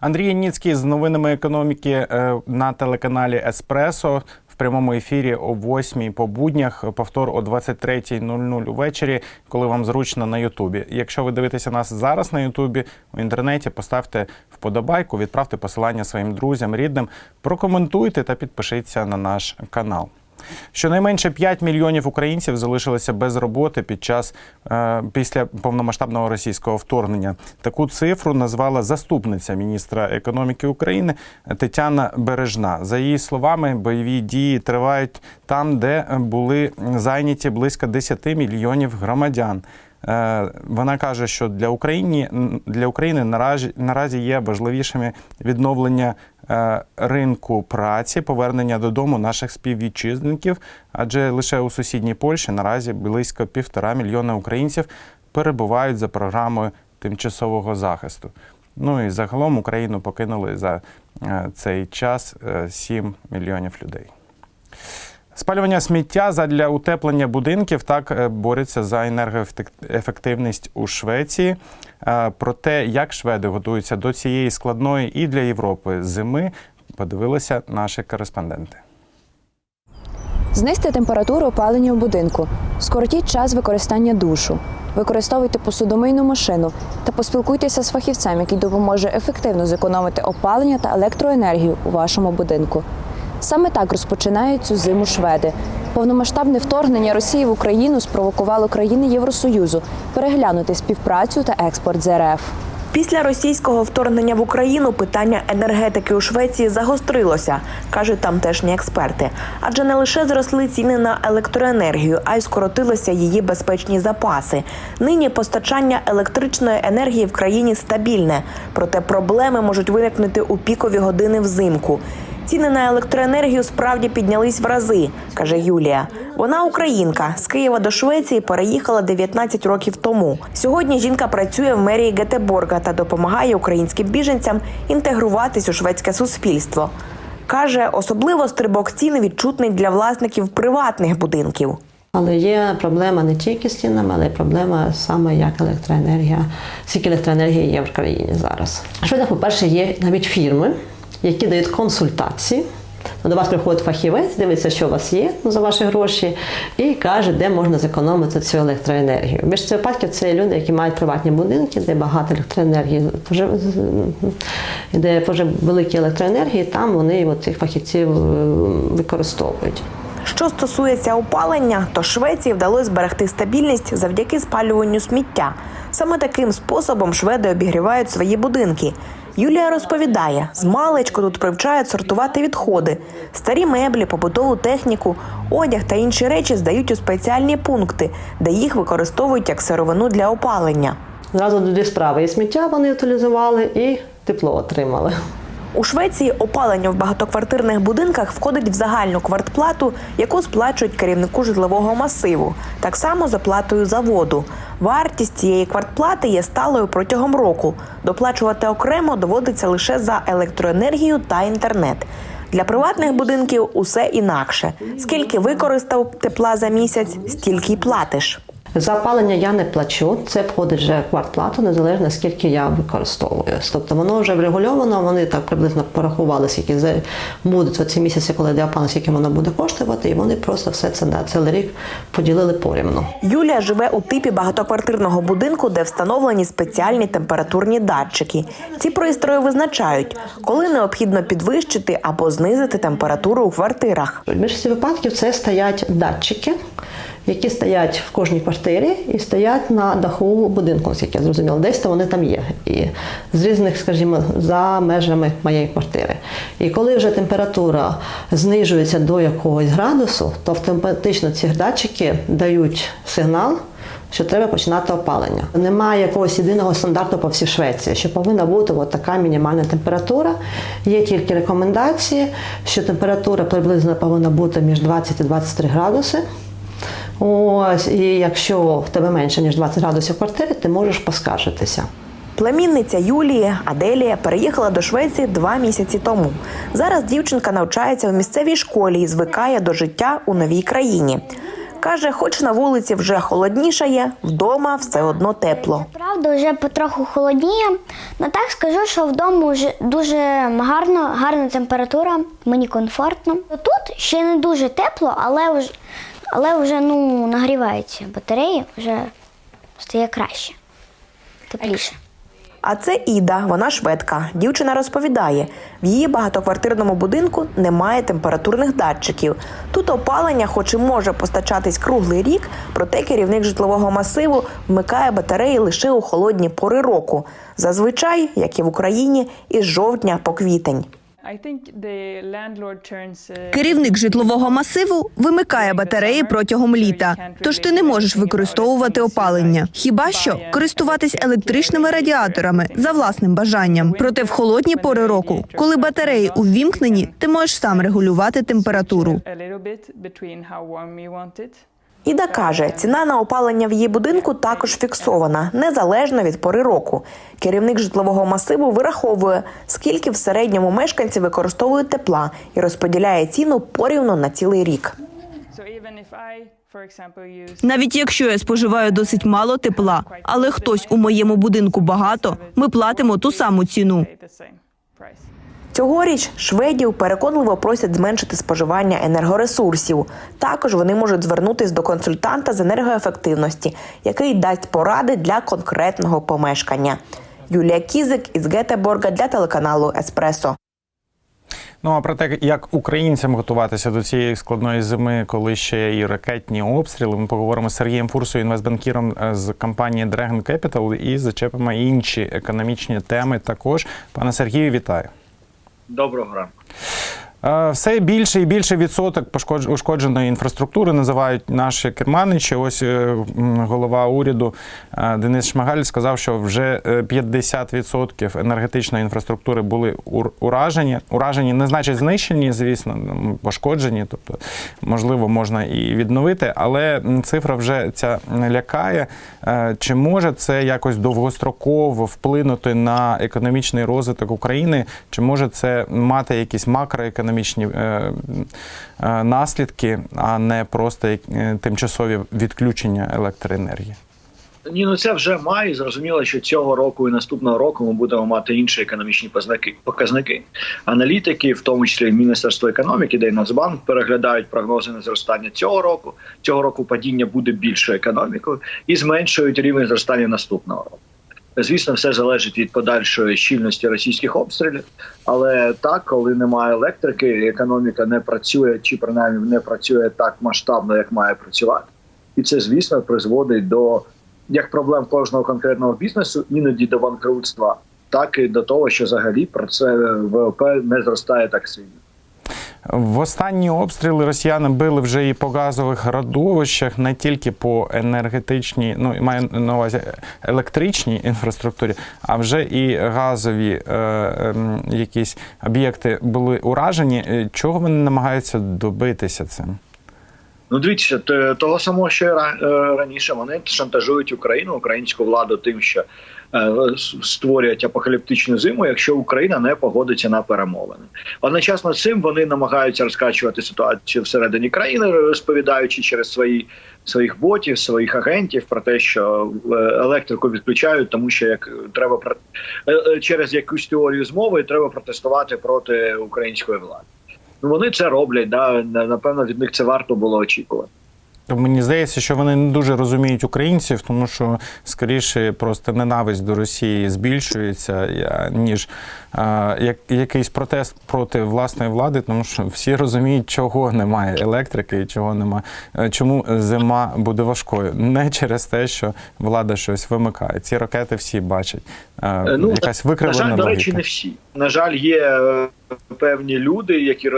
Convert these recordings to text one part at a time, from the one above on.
Андрій Яніцький з новинами економіки е, на телеканалі Еспресо в прямому ефірі о 8 по буднях, повтор о 23.00 увечері, коли вам зручно на Ютубі. Якщо ви дивитеся нас зараз на Ютубі в інтернеті, поставте вподобайку, відправте посилання своїм друзям, рідним, прокоментуйте та підпишіться на наш канал. Щонайменше 5 мільйонів українців залишилися без роботи під час е, після повномасштабного російського вторгнення. Таку цифру назвала заступниця міністра економіки України Тетяна Бережна. За її словами, бойові дії тривають там, де були зайняті близько 10 мільйонів громадян. Е, Вона каже, що для України для України наразі наразі є важливішими відновлення ринку праці, повернення додому наших співвітчизників, адже лише у сусідній Польщі наразі близько півтора мільйона українців перебувають за програмою тимчасового захисту. Ну і загалом Україну покинули за е, цей час е, 7 мільйонів людей. Спалювання сміття задля утеплення будинків так е, борються за енергоефективність у Швеції. Е, Про те, як шведи готуються до цієї складної і для Європи зими, подивилися наші кореспонденти. Знизьте температуру опалення у будинку, скоротіть час використання душу, використовуйте посудомийну машину та поспілкуйтеся з фахівцем, який допоможе ефективно зекономити опалення та електроенергію у вашому будинку. Саме так розпочинають цю зиму шведи. Повномасштабне вторгнення Росії в Україну спровокувало країни Євросоюзу переглянути співпрацю та експорт з РФ. Після російського вторгнення в Україну питання енергетики у Швеції загострилося, кажуть тамтешні експерти. Адже не лише зросли ціни на електроенергію, а й скоротилися її безпечні запаси. Нині постачання електричної енергії в країні стабільне, проте проблеми можуть виникнути у пікові години взимку. Ціни на електроенергію справді піднялись в рази, каже Юлія. Вона українка з Києва до Швеції переїхала 19 років тому. Сьогодні жінка працює в мерії Гетеборга та допомагає українським біженцям інтегруватись у шведське суспільство. Каже, особливо стрибок цін відчутний для власників приватних будинків. Але є проблема не тільки з цінами, але й проблема саме як електроенергія, скільки електроенергії є в країні зараз. Що по-перше, є навіть фірми, які дають консультації. До вас приходить фахівець, дивиться, що у вас є ну, за ваші гроші, і каже, де можна зекономити цю електроенергію. В більшості випадків це люди, які мають приватні будинки, де багато електроенергії, де вже великі електроенергії, там вони от, цих фахівців е, використовують. Що стосується опалення, то Швеції вдалося зберегти стабільність завдяки спалюванню сміття. Саме таким способом шведи обігрівають свої будинки. Юлія розповідає, з тут привчають сортувати відходи, старі меблі, побутову техніку, одяг та інші речі здають у спеціальні пункти, де їх використовують як сировину для опалення. Зразу дві справи. І сміття вони утилізували, і тепло отримали. У Швеції опалення в багатоквартирних будинках входить в загальну квартплату, яку сплачують керівнику житлового масиву, так само за платою за воду. Вартість цієї квартплати є сталою протягом року. Доплачувати окремо доводиться лише за електроенергію та інтернет. Для приватних будинків усе інакше. Скільки використав тепла за місяць, стільки й платиш. За опалення я не плачу, це входить вже в квартплату, незалежно скільки я використовую. Тобто воно вже врегульовано, вони так приблизно порахували, скільки будуть оці місяці, коли йде опалення, скільки воно буде коштувати, і вони просто все це на цілий рік поділили порівну. Юлія живе у типі багатоквартирного будинку, де встановлені спеціальні температурні датчики. Ці пристрої визначають, коли необхідно підвищити або знизити температуру у квартирах. В більшості випадків це стоять датчики, які стоять в кожній квартирі і стоять на даху будинку, наскільки я зрозуміла. Десь то вони там є. І з різних, скажімо, за межами моєї квартири. І коли вже температура знижується до якогось градусу, то автоматично ці датчики дають сигнал. Що треба починати опалення. Немає якогось єдиного стандарту по всій Швеції, що повинна бути от така мінімальна температура. Є тільки рекомендації, що температура приблизно повинна бути між 20 і 23 градуси. Ось, і якщо в тебе менше ніж 20 градусів в квартирі, ти можеш поскаржитися. Племінниця Юлії Аделія переїхала до Швеції два місяці тому. Зараз дівчинка навчається в місцевій школі і звикає до життя у новій країні. Каже, хоч на вулиці вже холоднішає, вдома все одно тепло. Правда, вже потроху холодніє. Ну так скажу, що вдома вже дуже гарно, гарна температура, мені комфортно. Тут ще не дуже тепло, але вже, але вже ну, нагріваються батареї, вже стає краще, тепліше. А це Іда, вона шведка. Дівчина розповідає, в її багатоквартирному будинку немає температурних датчиків. Тут опалення, хоч і може постачатись круглий рік, проте керівник житлового масиву вмикає батареї лише у холодні пори року. Зазвичай, як і в Україні, із жовтня по квітень. Керівник житлового масиву вимикає батареї протягом літа, тож ти не можеш використовувати опалення. Хіба що користуватись електричними радіаторами за власним бажанням. Проте в холодні пори року, коли батареї увімкнені, ти можеш сам регулювати температуру. Іда каже, ціна на опалення в її будинку також фіксована, незалежно від пори року. Керівник житлового масиву вираховує, скільки в середньому мешканці використовують тепла і розподіляє ціну порівну на цілий рік. Навіть якщо я споживаю досить мало тепла, але хтось у моєму будинку багато, ми платимо ту саму ціну. Цьогоріч шведів переконливо просять зменшити споживання енергоресурсів. Також вони можуть звернутись до консультанта з енергоефективності, який дасть поради для конкретного помешкання. Юлія Кізик із Гетеборга для телеканалу Еспресо. Ну а про те, як українцям готуватися до цієї складної зими, коли ще і ракетні обстріли, ми поговоримо з Сергієм Фурсою, інвестбанкіром е, з компанії Dragon Capital і зачепимо інші економічні теми. Також пане Сергію, вітаю. Доброго ранку. Е, Все більше і більше відсоток ушкодженої інфраструктури називають наші керманичі. Ось е, голова уряду е, Денис Шмигаль сказав, що вже е, 50% енергетичної інфраструктури були ур- уражені. Уражені не значить знищені, звісно, пошкоджені. Тобто, можливо, можна і відновити, але цифра вже ця лякає. Чи може це якось довгостроково вплинути на економічний розвиток України? Чи може це мати якісь макроекономічні е, е, наслідки, а не просто е, тимчасові відключення електроенергії? Ні, ну це вже має. Зрозуміло, що цього року і наступного року ми будемо мати інші економічні познаки- показники. Аналітики, в тому числі Міністерство економіки, де й Нацбанк переглядають прогнози на зростання цього року. Цього року падіння буде більшою економікою і зменшують рівень зростання наступного року. Звісно, все залежить від подальшої щільності російських обстрілів. Але так, коли немає електрики, економіка не працює, чи принаймні не працює так масштабно, як має працювати. І це, звісно, призводить до як проблем кожного конкретного бізнесу, іноді до банкрутства, так і до того, що взагалі про це ВВП не зростає так сильно. В останні обстріли росіяни били вже і по газових родовищах, не тільки по енергетичній, ну маю на увазі електричній інфраструктурі, а вже і газові е, е, якісь об'єкти були уражені. Е, Чого вони намагаються добитися цим? Ну, дивіться, того самого, що е, раніше вони шантажують Україну, українську владу тим, що е, створюють апокаліптичну зиму, якщо Україна не погодиться на перемовини. Одночасно цим вони намагаються розкачувати ситуацію всередині країни, розповідаючи через свої своїх ботів, своїх агентів про те, що е, електрику відключають, тому що як треба через якусь теорію змови треба протестувати проти української влади. Вони це роблять. Да напевно, від них це варто було очікувати. Мені здається, що вони не дуже розуміють українців, тому що скоріше просто ненависть до Росії збільшується, ніж е, як, якийсь протест проти власної влади, тому що всі розуміють, чого немає електрики і чого немає. е, Чому зима буде важкою? Не через те, що влада щось вимикає. Ці ракети всі бачать. Е, Ну, якась на викривлена жаль, до речі, не всі. На жаль, є е, певні люди, які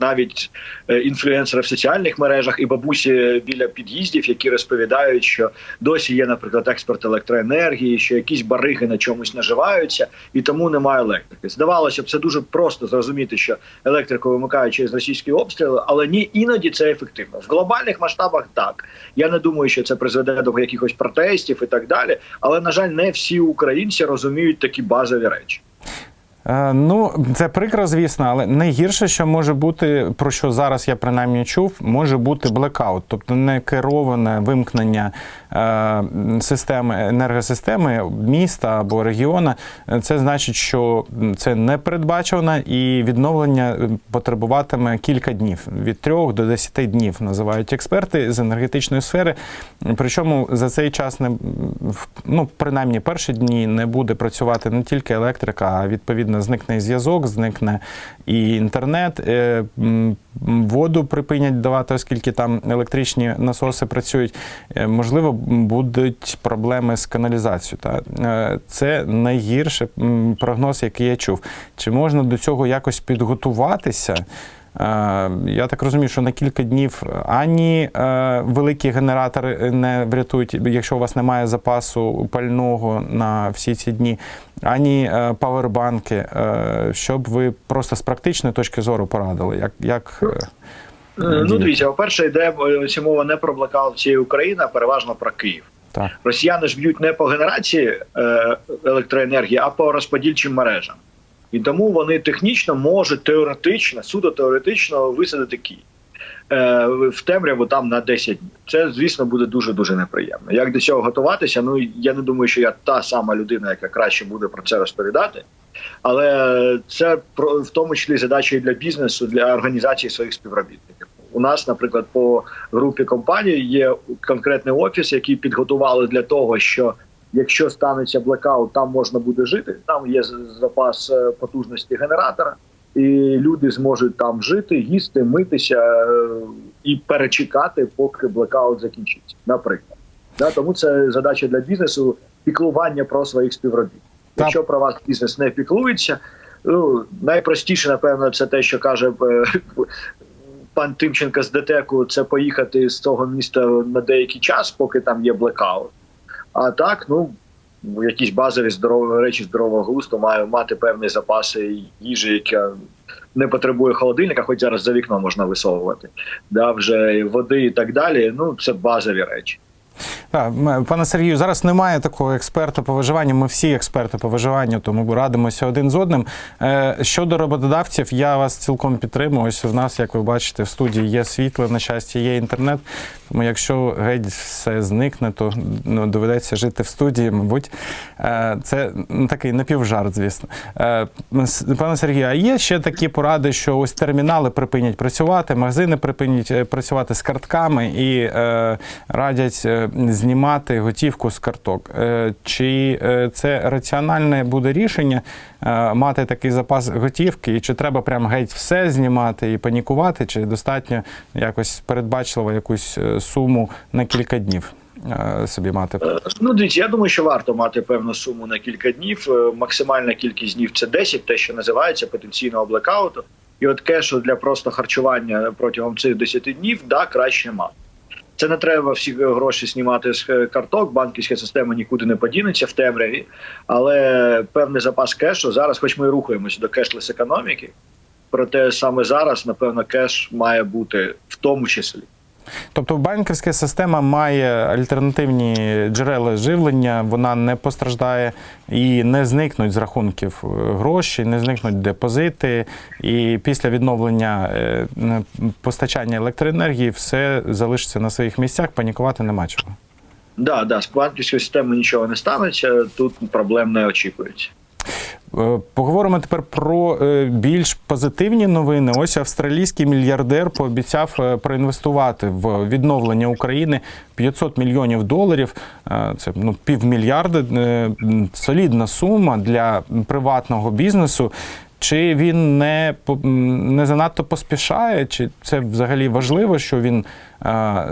навіть е, інфлюенсери в соціальних мережах і бабусі біля під'їздів, які розповідають, що досі є, наприклад, експорт електроенергії, що якісь бариги на чомусь наживаються, і тому немає електрики. Здавалося б, це дуже просто зрозуміти, що електрику вимикають через російські обстріли, але ні, іноді це ефективно. В глобальних масштабах так. Я не думаю, що це призведе до якихось протестів і так далі. Але на жаль, не всі українці розуміють такі базові речі. Е, Ну, це прикро, звісно, але найгірше, що може бути, про що зараз я принаймні чув, може бути блекаут, тобто не кероване вимкнення е, системи енергосистеми міста або регіону. Е, Це значить, що це не передбачено і відновлення потребуватиме кілька днів від трьох до десяти днів, називають експерти з енергетичної сфери. Причому за цей час не ну, принаймні перші дні не буде працювати не тільки електрика, а відповідно зникне зв'язок, зникне і інтернет. е, Воду припинять давати, оскільки там електричні насоси працюють. Е, Можливо, будуть проблеми з каналізацією. Та Е, це найгірший прогноз, який я чув. Чи можна до цього якось підготуватися? Е, Я так розумію, що на кілька днів ані е, великі генератори не врятують, якщо у вас немає запасу пального на всі ці дні, ані е, павербанки, е, щоб ви просто з практичної точки зору порадили, як, як е, Е, Ну, дивіться, по-перше, йде е, ця мова не про блокаут всієї України, а переважно про Київ. так. Росіяни ж б'ють не по генерації е, електроенергії, а по розподільчим мережам. І тому вони технічно можуть теоретично, суто теоретично висадити Київ е, в темряву там на 10 днів. Це, звісно, буде дуже дуже неприємно. Як до цього готуватися? Ну я не думаю, що я та сама людина, яка краще буде про це розповідати. Але це про в тому числі задача і для бізнесу, для організації своїх співробітників. У нас, наприклад, по групі компаній є конкретний офіс, який підготували для того, що якщо станеться блекаут, там можна буде жити. Там є запас е, потужності генератора, і люди зможуть там жити, їсти, митися е, і перечекати, поки блекаут закінчиться. Наприклад, да, тому це задача для бізнесу піклування про своїх співробітників. Якщо про вас бізнес не піклується, ну найпростіше, напевно, це те, що каже е, пан Тимченко з ДТЕКу, це поїхати з цього міста на деякий час, поки там є блекаут. А так, ну якісь базові здорові речі здорового глузду має мати певні запаси їжі, яка не потребує холодильника, хоч зараз за вікно можна висовувати. Да, вже води і так далі. Ну це базові речі. Так, пане Сергію, зараз немає такого експерта по виживанню. Ми всі експерти по виживанню, тому радимося один з одним. Е, Щодо роботодавців, я вас цілком підтримую. Ось в нас, як ви бачите, в студії є світло, на щастя, є інтернет. Тому якщо геть все зникне, то ну, доведеться жити в студії, мабуть. Е, Це такий напівжарт, звісно. Е, Пане Сергію, а є ще такі поради, що ось термінали припинять працювати, магазини припинять е, працювати з картками і радять знімати готівку з карток. Чи це раціональне буде рішення мати такий запас готівки, і чи треба прям геть все знімати і панікувати, чи достатньо якось передбачливо якусь е, суму на кілька днів е, собі мати? Ну, дивіться, я думаю, що варто мати певну суму на кілька днів. Е, Максимальна кількість днів це 10, те, що називається потенційного блекауту. І от кешу для просто харчування протягом цих 10 днів да краще мати. Це не треба всі гроші знімати з е, карток, банківська система нікуди не подінеться в темряві, але певний запас кешу зараз, хоч ми рухаємося до кешлес економіки, проте саме зараз, напевно, кеш має бути в тому числі. Тобто банківська система має альтернативні джерела живлення, вона не постраждає і не зникнуть з рахунків е, гроші, не зникнуть депозити. І після відновлення е, постачання електроенергії все залишиться на своїх місцях, панікувати нема чого. Да, да, з банківської системи нічого не станеться, тут проблем не очікується. Е, Поговоримо тепер про е, більш позитивні новини. Ось австралійський мільярдер пообіцяв е, проінвестувати в відновлення України 500 мільйонів доларів. Це ну півмільярда. Солідна сума для приватного бізнесу. Чи він не не занадто поспішає, чи це взагалі важливо, що він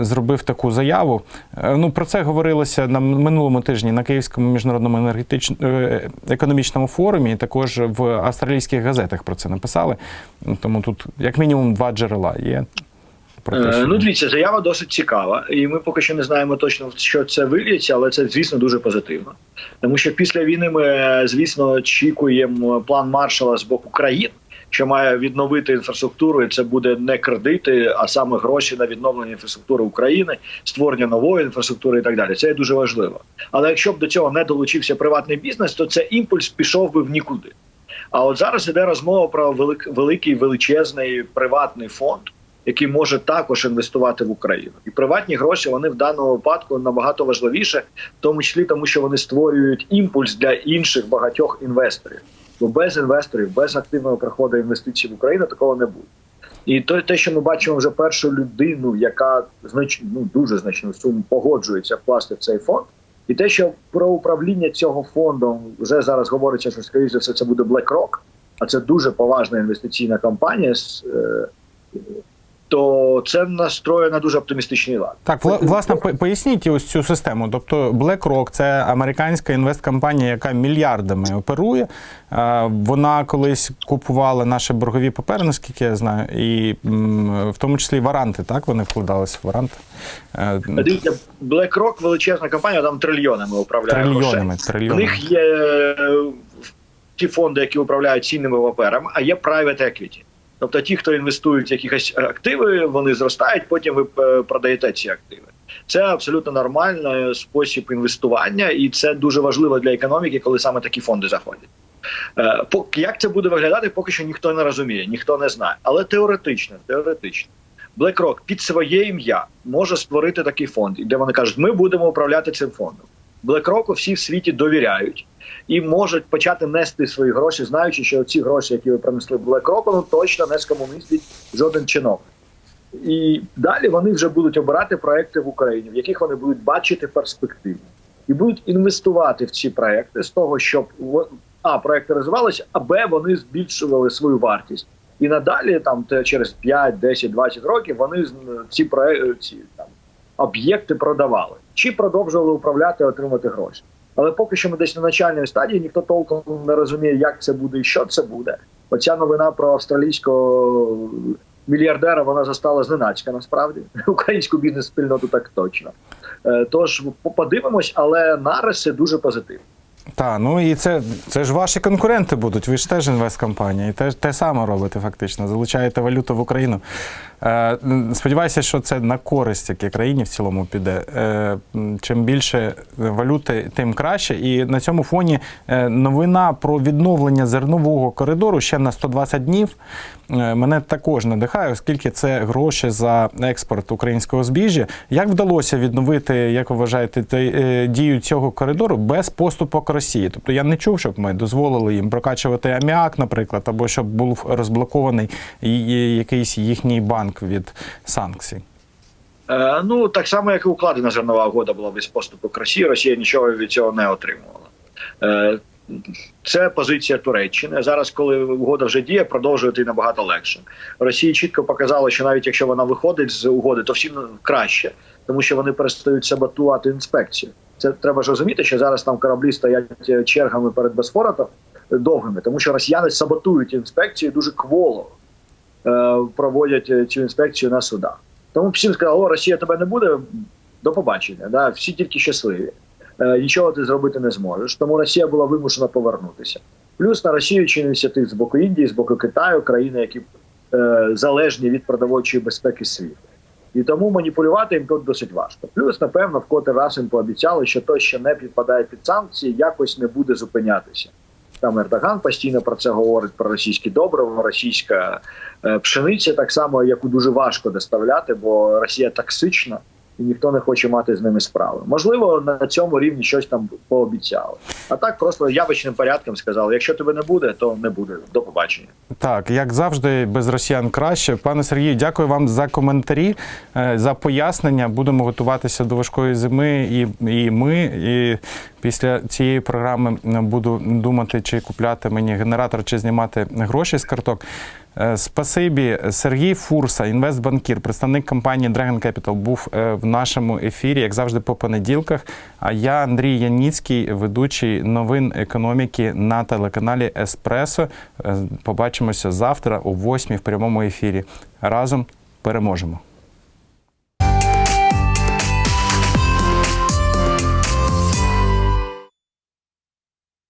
зробив таку заяву? Е, ну про це говорилося на минулому тижні на Київському міжнародному енергетичному економічному форумі. і Також в австралійських газетах про це написали. Тому тут як мінімум два джерела є. Е. Ну, дивіться, заява досить цікава, і ми поки що не знаємо точно, що це виліється, але це, звісно, дуже позитивно. Тому що після війни ми, е, звісно, очікуємо план маршала з боку країн, що має відновити інфраструктуру, і це буде не кредити, а саме гроші на відновлення інфраструктури України, створення нової інфраструктури і так далі. Це є дуже важливо. Але якщо б до цього не долучився приватний бізнес, то це імпульс пішов би в нікуди. А от зараз іде розмова про велик, великий величезний приватний фонд, який може також інвестувати в Україну. І приватні гроші вони в даному випадку набагато важливіше, в тому числі тому, що вони створюють імпульс для інших багатьох інвесторів. Бо без інвесторів, без активного приходу інвестицій в Україну такого не буде. І то, те, що ми бачимо вже першу людину, яка знач, ну, дуже значну суму погоджується вкласти в цей фонд, і те, що про управління цього фондом вже зараз говориться, що скоріше за все це буде BlackRock, а це дуже поважна інвестиційна компанія. з, е, То це настроє на дуже оптимістичний лад. Так, вла- власне, поясніть ось цю систему. Тобто BlackRock – це американська інвесткомпанія, яка мільярдами оперує. Е, Вона колись купувала наші боргові папери, наскільки я знаю, і в тому числі варанти, так? Вони вкладалися в варанти. Е, Дивіться, BlackRock величезна компанія, там трильйонами управляє Трильйонами, трильйонами. У них є е, ті фонди, які управляють цінними паперами, а є private equity. Тобто ті, хто інвестують в якісь активи, вони зростають, потім ви е, продаєте ці активи. Це абсолютно нормальний спосіб інвестування, і це дуже важливо для економіки, коли саме такі фонди заходять. Е, Як це буде виглядати, поки що ніхто не розуміє, ніхто не знає. Але теоретично, теоретично, BlackRock під своє ім'я може створити такий фонд, і де вони кажуть, ми будемо управляти цим фондом. BlackRock всі в світі довіряють і можуть почати нести свої гроші, знаючи, що ці гроші, які ви принесли BlackRock, ну точно не скомумістить жоден чиновник. І далі вони вже будуть обирати проекти в Україні, в яких вони будуть бачити перспективу, і будуть інвестувати в ці проекти з того, щоб а проекти розвивалися, а б вони збільшували свою вартість. І надалі, там через 5, 10, 20 років, вони ці проекти ці там об'єкти продавали чи продовжували управляти, отримати гроші. Але поки що ми десь на начальній стадії ніхто толком не розуміє, як це буде і що це буде. Оця новина про австралійського мільярдера вона застала зненацька. Насправді українську бізнес-спільноту так точно. Е, Тож подивимось, але нариси дуже позитивні. Так, ну і це, це ж ваші конкуренти будуть. Ви ж теж інвесткомпанія, і те, те саме робите фактично. Залучаєте валюту в Україну. Е, сподіваюся, що це на користь якій країні в цілому піде. Е, чим більше валюти, тим краще. І на цьому фоні е, новина про відновлення зернового коридору ще на 120 днів. Мене також надихає, оскільки це гроші за експорт українського збіжжя. Як вдалося відновити, як ви вважаєте, те- дію цього коридору без поступок Росії? Тобто я не чув, щоб ми дозволили їм прокачувати аміак, наприклад, або щоб був розблокований якийсь їхній банк від санкцій. Е, ну так само, як і укладена зернова угода була без поступок Росії. Росія нічого від цього не отримувала. Е, це позиція Туреччини. Зараз, коли угода вже діє, продовжувати набагато легше. Росії чітко показали, що навіть якщо вона виходить з угоди, то всім краще, тому що вони перестають саботувати інспекцію. Це треба ж розуміти, що зараз там кораблі стоять е, чергами перед Босфоротом довгими, тому що росіяни саботують інспекцію дуже кволо проводять е, цю інспекцію на судах. Тому всім сказали, о, Росія тебе не буде, до побачення. Да? Всі тільки щасливі. Е, нічого ти зробити не зможеш. Тому Росія була вимушена повернутися. Плюс на Росію чинився тих з боку Індії, з боку Китаю, країни, які е, залежні від продовольчої безпеки світу. І тому маніпулювати їм тут досить важко. Плюс, напевно, вкотре раз їм пообіцяли, що той, що не підпадає під санкції, якось не буде зупинятися. Там Ердоган постійно про це говорить про російські добрива, російська е, пшениця, так само, яку дуже важко доставляти, бо Росія токсична і ніхто не хоче мати з ними справи. Можливо, на цьому рівні щось там пообіцяли. А так просто явочним порядком сказали: якщо тебе не буде, то не буде. До побачення. Так, як завжди, без росіян краще. Пане Сергію, дякую вам за коментарі, е, за пояснення. Будемо готуватися до важкої зими, і, і ми. І після цієї програми буду думати, чи купляти мені генератор, чи знімати гроші з карток. Е, Спасибі, Сергій Фурса, інвестбанкір, представник компанії Dragon Capital, був е, в нашому ефірі, як завжди, по понеділках. А я Андрій Яніцький, ведучий новин економіки на телеканалі Еспресо. Е, Побачимося завтра о 8 в прямому ефірі. Разом переможемо.